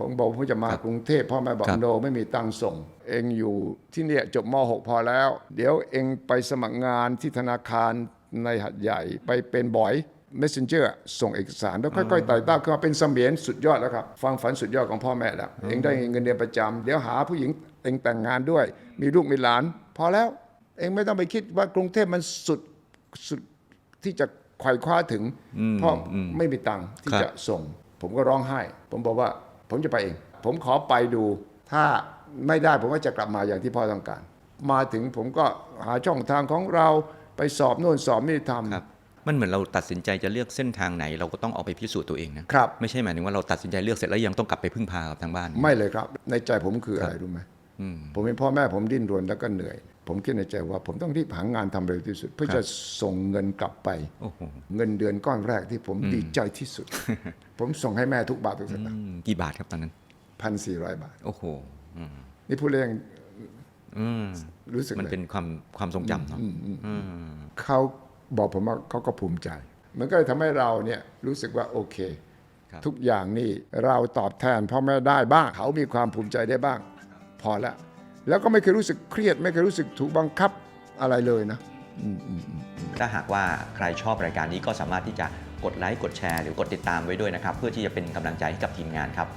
ผมบอกผมจะมากรุงเทพพ่อแม่บอกครับโนไม่มีตังค์ส่ง เองอยู่ที่เนี่ยจบม .6 พอแล้ว เดี๋ยวเองไปสมัครงานที่ธนาคารในหัดใหญ่ไปเป็นบอย messenger ส่งเอกสารแล้วค่อยๆไต่เต้าขึ้นมาเป็นเสมียนสุดยอดแล้วครับฟังฝันสุดยอดของพ่อแม่แล้วเองได้เงินเดือนประจำเดี๋ยวหาผู้หญิงเองแต่งงานด้วย มีลูกมีหลาน พอแล้ว เองไม่ต้องไปคิดว่ากรุงเทพมันสุดสุดที่จะไขว่คว้าถึงเพราะไม่มีตังค์ที่ครับจะส่ง ผมก็ร้องไห้ ผมบอกว่า ผมจะไปเอง ผมขอไปดูถ้าไม่ได้ผมก็จะกลับมาอย่างที่พ่อต้องการ มาถึงผมก็หาช่องทางของเราไปสอบโน่นสอบนี่ทครับมันเหมือนเราตัดสินใจจะเลือกเส้นทางไหน เราก็ต้องเอาไปพิสูจน์ตัวเองนะครับไม่ใช่หมายถึงว่าเราตัดสินใจเลือกเสร็จแล้วยังต้องกลับไปพึ่งพากับทางบ้านำไม่เลยครับ ในใจผมคืออะไรรู้ไหมอืมผมเป็นพ่อแม่ผมดิ้นรนแล้วก็เหนื่อย ผมคิดในใจว่า ผมต้องรีบหางานทำเร็วที่สุด เพื่อครับจะส่งเงินกลับไปโอ้โหเงินเดือนก้อนแรกที่ผมดีใจที่สุด ผมส่งให้แม่ทุกบาททุกสตางค์อืมกี่บาทครับตอนนั้นพันสี่ร้อยบาท โอ้โหอืมนี่พูดเรื่องอืมรู้สึกมันเลยเป็นความความทรงจำเนาะอืมเขาบอกผมว่าเขาก็ภูมิใจ มันก็เลยทำให้เราเนี่ยรู้สึกว่าโอเคครับทุกอย่างนี่เราตอบแทนพ่อแม่ได้บ้าง เขามีความภูมิใจได้บ้าง พอละ แล้วก็ไม่เคยรู้สึกเครียด ไม่เคยรู้สึกถูกบังคับอะไรเลยนะถ้าหากว่าใครชอบรายการนี้ก็สามารถที่จะกดไลค์กดแชร์หรือกดติดตามไว้ด้วยนะครับ เพื่อที่จะเป็นกำลังใจให้กับทีมงานครับ